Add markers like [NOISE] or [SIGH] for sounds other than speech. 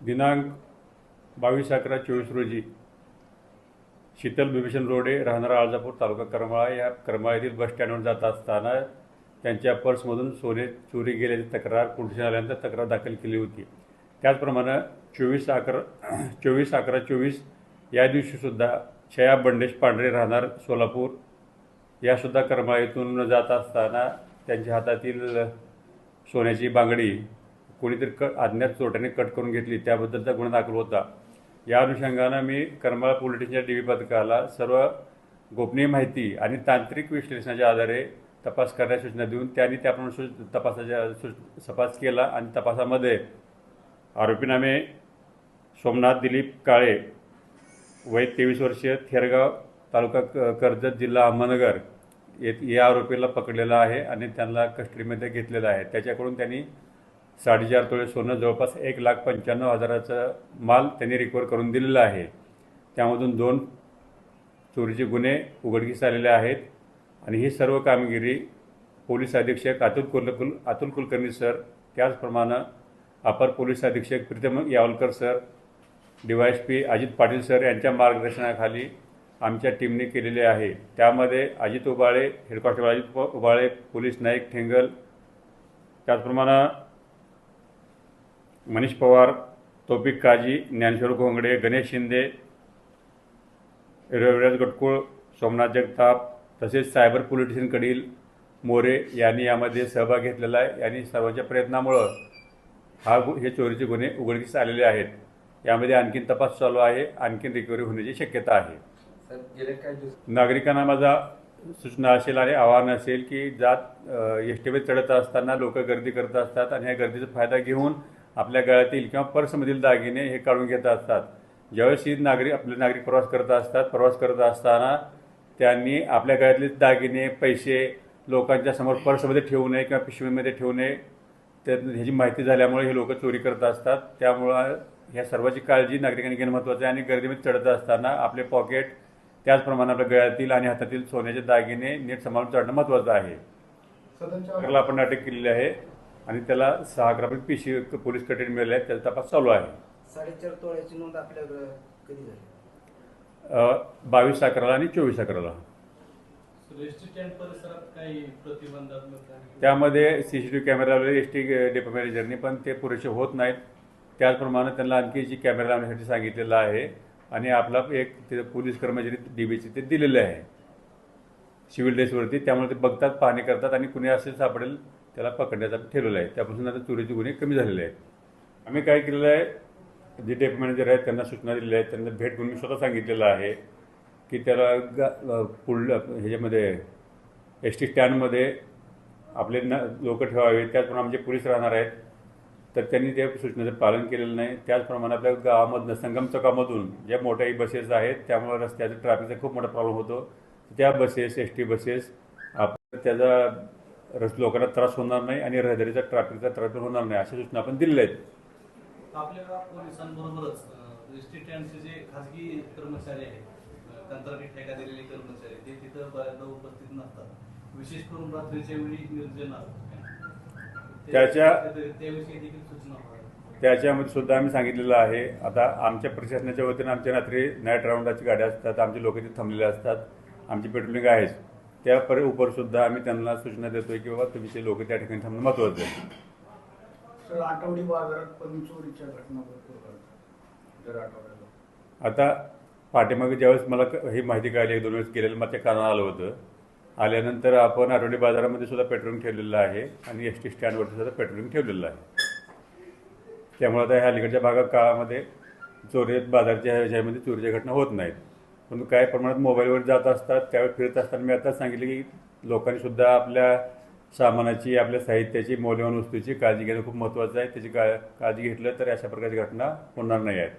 दिनांक बावीस अकरा चोवीस रोजी शीतल विभीषण रोडे राहणारा आळजापूर तालुका करमाळा या करमाळा येथील बस स्टँडवर जात असताना त्यांच्या पर्समधून सोने चोरी गेल्याची तक्रार पोलीस आल्यानंतर तक्रार दाखल केली होती. त्याचप्रमाणे चोवीस अकरा [CLEARS THROAT] चोवीस अकरा चोवीस या दिवशीसुद्धा छया बंडेश पांढरे राहणार सोलापूर यासुद्धा करमाळा जात असताना त्यांच्या हातातील सोन्याची बांगडी कोणीतरी क अज्ञात चोरट्याने कट करून घेतली त्याबद्दलचा गुन्हा दाखल होता. या अनुषंगानं मी करमाळा पोलीस स्टेशनच्या डी व्ही पथकाला सर्व गोपनीय माहिती आणि तांत्रिक विश्लेषणाच्या आधारे तपास करण्यास सूचना देऊन त्यांनी त्याप्रमाणे सु तपासाच्या सु तपास केला आणि तपासामध्ये आरोपीनामे सोमनाथ दिलीप काळे वय तेवीस वर्षीय थेरगाव तालुका क कर्जत जिल्हा अहमदनगर ये या आरोपीला पकडलेला आहे आणि त्यांना कस्टडीमध्ये घेतलेलं आहे. त्याच्याकडून त्यांनी साडेचार तोळे सोनं जवळपास एक लाख पंच्याण्णव हजाराचा माल त्यांनी रिकवर करून दिलेला आहे. त्यामधून दोन चोरीचे गुन्हे उघडकीस आलेले आहेत. आणि ही सर्व कामगिरी पोलीस अधीक्षक अतुल कुलकुल अतुल कुलकर्णी सर त्याचप्रमाणे अपर पोलीस अधीक्षक Pritam Yawalkar sir D Y S P Ajit Patil sir यांच्या मार्गदर्शनाखाली आमच्या टीमने केलेले आहे. त्यामध्ये Ajit Ubale head constable Ajit Ubale police Naik Thengal त्याचप्रमाणे मनीष पवार तौफिक काजी ज्ञानेश्वर घोंगडे गणेश शिंदे रविराज गटकुळ सोमनाथ जगताप तसेच सायबर पोलीस स्टेशनकडील मोरे यांनी यामध्ये सहभाग घेतलेला आहे. यांनी सर्वांच्या प्रयत्नामुळं हा गु हे चोरीचे गुन्हे उघडकीस आलेले आहेत. यामध्ये आणखीन तपास चालू आहे. आणखीन रिकव्हरी होण्याची शक्यता आहे. नागरिकांना माझा सूचना असेल आणि आवाहन असेल की जात एस टी चढत असताना लोक गर्दी करत असतात आणि ह्या गर्दीचा फायदा घेऊन आपल्या गळ्यातील किंवा पर्समधील दागिने हे काढून घेत असतात. ज्यावेळेस ही नागरिक आपले नागरिक प्रवास करत असतात प्रवास करत असताना त्यांनी आपल्या गळ्यातले दागिने पैसे लोकांच्या समोर पर्समध्ये ठेवू नये किंवा पिशवीमध्ये ठेवू नये तर ह्याची माहिती झाल्यामुळे हे लोक चोरी करत असतात. त्यामुळं ह्या सर्वाची काळजी नागरिकांनी घेणं महत्त्वाचं आहे आणि गर्दीमध्ये चढत असताना आपले पॉकेट त्याचप्रमाणे आपल्या गळ्यातील आणि हातातील सोन्याचे दागिने नीट सांभाळून चढणं महत्त्वाचं आहे. त्याला आपण अटक केलेली आहे. आणि त्याला सहा ग्रामीण पिशी पोलीस कटेन मिळाले आहेत त्याचा तपास चालू आहे. साडेचार तोळ्याची नोंद आपल्याकडं कधी झाली? अ, बावीस अकराला आणि चोवीस अकराला? त्यामध्ये C C T V camera लावले एस टी डेपो मॅनेजरनी पण ते पुरेसे होत नाहीत. त्याचप्रमाणे त्यांना आणखी जी कॅमेरा लावण्यासाठी सांगितलेलं आहे आणि आपला एक ते पोलीस कर्मचारी डी बीचे ते दिलेले आहे. सिव्हिल ड्रेसवरती त्यामुळे ते बघतात पाहणी करतात आणि कुणी असेल सापडेल त्याला पकडण्याचा ठरवलं आहे. त्यापासून आता चोरीचे गुन्हे कमी झालेले आहेत. आम्ही काय केलेलं आहे जे डेप मॅनेजर आहेत त्यांना सूचना दिलेल्या आहेत. त्यांना भेट घेऊन मी स्वतः सांगितलेलं आहे की त्याला गा पुढलं ह्याच्यामध्ये एस टी स्टँडमध्ये आपले न लोक ठेवावे. त्याचप्रमाणे आमचे पोलीस राहणार आहेत. तर त्यांनी त्या सूचनेचं पालन केलेलं नाही. त्याचप्रमाणे आपल्या गावामधनं संगम चौकामधून ज्या मोठ्याही बसेस आहेत त्यामुळे रस्त्याचं ट्रॅफिकचा खूप मोठा प्रॉब्लेम होतो. त्या बसेस एस टी बसेस आपण त्याचा लोकांना त्रास होणार नाही आणि रहदारीचा ट्रॅफिकचा त्रास होणार नाही अशा सूचना आपण दिलेल्या आहेत. आपल्या पोलिसांबरोबरच एस टी स्टँडचे जे खाजगी कर्मचारी आहेत अं, कंत्राटी ठेका दिलेले कर्मचारी ते तिथं बऱ्याचदा उपस्थित नसतात. विशेष करून रात्रीच्या वेळी निर्जन असतात ते- त्याच्या- त्या- त्याविषयी देखील सूचना व्हाव्या. त्याच्यामध्ये सुद्धा आम्ही सांगितलेलं आहे आता आमच्या प्रशासनाच्या वतीनं आमच्या रात्री नाईट राऊंडाची गाड्या असतात आमचे लोक तिथे थांबलेले असतात आमची पेट्रोलिंग आहेच. त्या पर उपर सुद्धा आम्ही त्यांना सूचना देतोय की बाबा तुमचे लोक त्या ठिकाणी थांबणं महत्त्वाचं आहे सर आठवडी बाजारात पण चोरीच्या घटना भरपूर घडतात दर आठवड्याला. आता पाठीमागे ज्यावेळेस मला क- ही माहिती कळली एक दोन वेळेस गेलेलं माझ्या कानाला आलं होतं. आल्यानंतर आपण आठवडी बाजारामध्ये सुद्धा पेट्रोलिंग ठेवलेलं आहे आणि एस टी स्टँडवरती सुद्धा पेट्रोलिंग ठेवलेलं आहे. त्यामुळे आता ह्या अलीकडच्या भागात काळामध्ये चोरी बाजारच्या ह्याच्यामध्ये चोरीच्या घटना होत नाहीत. परंतु काही प्रमाणात मोबाईलवर जात असतात त्यावेळी फिरत असताना मी आता सांगितले की लोकांनी सुद्धा आपल्या सामानाची आपल्या साहित्याची मौल्यवान वस्तूची काळजी घेणं खूप महत्त्वाचं आहे. त्याची का काळजी घेतलं तर अशा प्रकारची घटना होणार नाही आहेत.